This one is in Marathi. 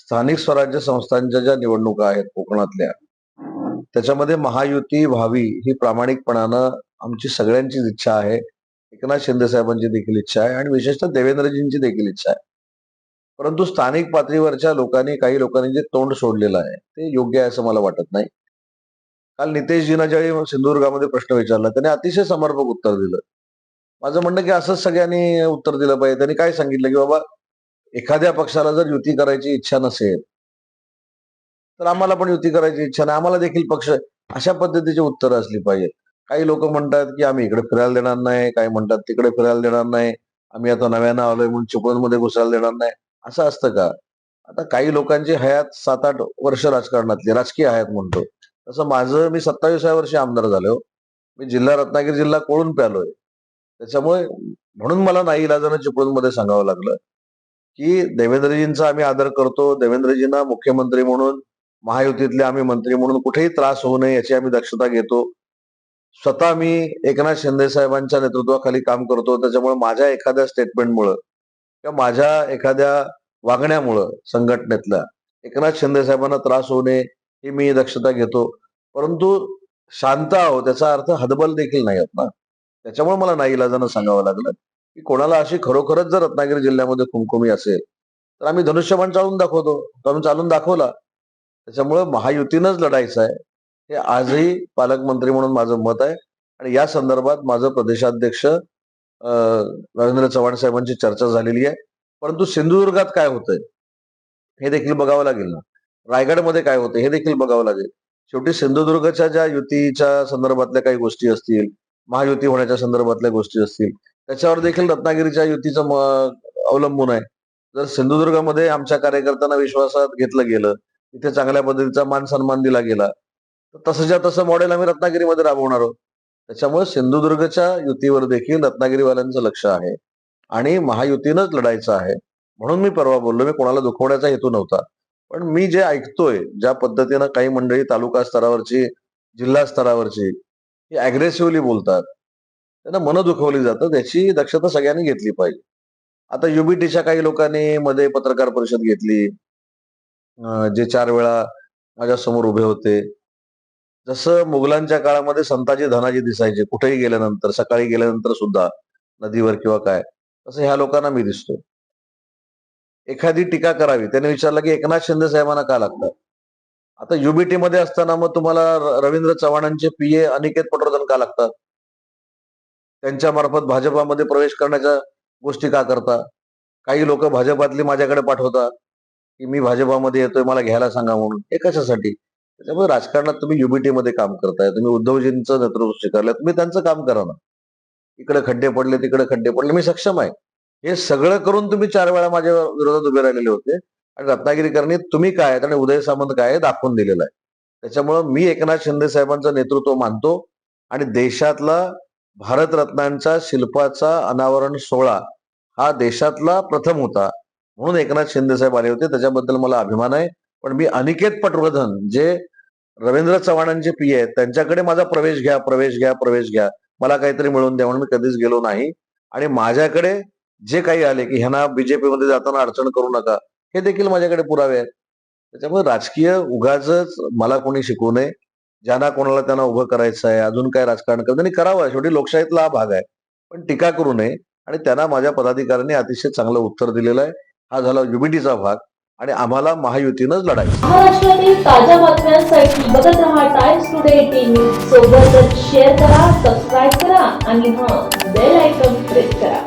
स्थानिक स्वराज्य संस्थांच्या ज्या निवडणुका आहेत कोकणातल्या त्याच्यामध्ये महायुती व्हावी ही प्रामाणिकपणानं आमची सगळ्यांचीच इच्छा आहे. एकनाथ शिंदे साहेबांची देखील इच्छा आहे आणि विशेषतः देवेंद्रजींची देखील इच्छा आहे. परंतु स्थानिक पातळीवरच्या लोकांनी काही लोकांनी जे तोंड सोडलेलं आहे ते योग्य आहे असं मला वाटत नाही. काल नितेशजीना ज्यावेळी सिंधुदुर्गामध्ये प्रश्न विचारला त्यांनी अतिशय समर्पक उत्तर दिलं. माझं म्हणणं की असंच सगळ्यांनी उत्तर दिलं पाहिजे. त्यांनी काय सांगितलं की बाबा एखाद्या पक्षाला जर युती करायची इच्छा नसेल तर आम्हाला पण युती करायची इच्छा नाही. आम्हाला देखील पक्ष अशा पद्धतीची उत्तरं असली पाहिजेत. काही लोक म्हणतात की आम्ही इकडे फिरायला देणार नाही काही म्हणतात तिकडे फिरायला देणार नाही आम्ही आता नव्यानं आलोय म्हणून चिपळूणमध्ये घुसायला देणार नाही. असं असतं का? आता काही लोकांची हयात सात आठ वर्ष राजकारणातली राजकीय हयात म्हणतो. तसं माझं मी सत्तावीसाव्या वर्षी आमदार झालो. मी जिल्हा रत्नागिरी जिल्हा कोळून प्यालोय. त्याच्यामुळे म्हणून मला नाही इलाजानं चिपळूणमध्ये सांगावं लागलं. की देवेंद्रजींचा आम्ही आदर करतो देवेंद्रजींना मुख्यमंत्री म्हणून महायुतीतले आम्ही मंत्री म्हणून कुठेही त्रास होऊ नये याची आम्ही दक्षता घेतो. स्वतः मी एकनाथ शिंदे साहेबांच्या नेतृत्वाखाली काम करतो. त्याच्यामुळे माझ्या एखाद्या स्टेटमेंटमुळं किंवा माझ्या एखाद्या वागण्यामुळं संघटनेतल्या एकनाथ शिंदे साहेबांना त्रास होऊ नये ही मी दक्षता घेतो. परंतु शांत आहो त्याचा अर्थ हदबल देखील नाही होत ना. त्याच्यामुळे मला नाही इलाजानं सांगावं लागलं. की कोणाला अशी खरोखरच जर रत्नागिरी जिल्ह्यामध्ये कुमकुमी असेल तर आम्ही धनुष्यबाण चालून दाखवतो. तो आम्ही चालून दाखवला. त्याच्यामुळं महायुतीनंच लढायचं आहे. हे आजही पालकमंत्री म्हणून माझं मत आहे. आणि या संदर्भात माझं प्रदेशाध्यक्ष अं, रवींद्र चव्हाण साहेबांची चर्चा झालेली आहे. परंतु सिंधुदुर्गात काय होतंय? हे देखील बघावं लागेल ना. रायगडमध्ये काय होतं हे देखील बघावं लागेल. शेवटी सिंधुदुर्गच्या ज्या युतीच्या संदर्भातल्या काही गोष्टी असतील महायुती होण्याच्या संदर्भातल्या गोष्टी असतील त्याच्यावर देखील रत्नागिरीच्या युतीचं अवलंबून आहे. जर सिंधुदुर्गामध्ये आमच्या कार्यकर्त्यांना विश्वासात घेतलं गेलं तिथे चांगल्या पद्धतीचा मान सन्मान दिला गेला तर तसंच्या तसं मॉडेल आम्ही रत्नागिरीमध्ये राबवणार आहोत. त्याच्यामुळे सिंधुदुर्गच्या युतीवर देखील रत्नागिरीवाल्यांचं लक्ष आहे आणि महायुतीनंच लढायचं आहे. म्हणून मी परवा बोललो मी कोणाला दुखवण्याचा हेतू नव्हता. पण मी जे ऐकतोय ज्या पद्धतीनं काही मंडळी तालुका स्तरावरची जिल्हा स्तरावरची ही अग्रेसिव्हली बोलतात. त्यांना मन दुखवली जातं त्याची दक्षता सगळ्यांनी घेतली पाहिजे. आता युबीटीच्या काही लोकांनी मध्ये पत्रकार परिषद घेतली. जे चार वेळा माझ्यासमोर उभे होते. जसं मुघलांच्या काळामध्ये संताजी धनाजी दिसायचे कुठेही गेल्यानंतर सकाळी गेल्यानंतर सुद्धा नदीवर किंवा काय तसं ह्या लोकांना मी दिसतो एखादी टीका करावी. त्याने विचारलं की एकनाथ शिंदे साहेबांना का लागतात? आता युबीटी मध्ये असताना मग तुम्हाला रवींद्र चव्हाणांचे पीए अनिकेत पटवर्धन का लागतात? त्यांच्या मार्फत भाजपामध्ये प्रवेश करण्याच्या गोष्टी का करता काही लोक भाजपातली माझ्याकडे पाठवतात की मी भाजपामध्ये येतोय मला घ्यायला सांगा म्हणून. हे कशासाठी? त्याच्यामुळे राजकारणात तुम्ही युबीटी मध्ये काम करताय. तुम्ही उद्धवजींचं नेतृत्व स्वीकारलं तुम्ही त्यांचं काम करा ना. इकडे खड्डे पडले तिकडे खड्डे पडले. मी सक्षम आहे. हे सगळं करून तुम्ही चार वेळा माझ्या विरोधात उभे राहिलेले होते. आणि रत्नागिरीकरांनी तुम्ही काय आहेत आणि उदय सामंत काय आहे दाखवून दिलेलं आहे. त्याच्यामुळं मी एकनाथ शिंदे साहेबांचं नेतृत्व मानतो. आणि देशातला भारतरत्नांचा शिल्पाचा अनावरण सोहळा हा देशातला प्रथम होता. म्हणून एकनाथ शिंदे साहेब आले होते. त्याच्याबद्दल मला अभिमान आहे. पण मी अनिकेत पटवर्धन जे रवींद्र चव्हाणांचे पी आहेत त्यांच्याकडे माझा प्रवेश घ्या प्रवेश घ्या प्रवेश घ्या. मला काहीतरी मिळवून द्या म्हणून मी कधीच गेलो नाही. आणि माझ्याकडे जे काही आले की ह्यांना बीजेपी मध्ये जाताना अडचण करू नका हे देखील माझ्याकडे पुरावे आहेत. त्याच्यामुळे राजकीय उगाच मला कोणी शिकवू नये. ज्यांना कोणाला त्यांना उभं करायचं आहे अजून काय राजकारण करत त्यांनी करावं शेवटी लोकशाहीतला हा भाग आहे. पण टीका करू नये आणि त्यांना माझ्या पदाधिकाऱ्यांनी अतिशय चांगलं उत्तर दिलेलं आहे. हा झाला युबीटीचा भाग आणि आम्हाला महायुतीनंच लढायचं महाराष्ट्रातील ताज्या बातम्यांसाठी बघत रहा टाइम्स टुडे टीव्ही सोबतच शेअर करा सबस्क्राईब करा आणि हा बेल आयकॉन प्रेस करा.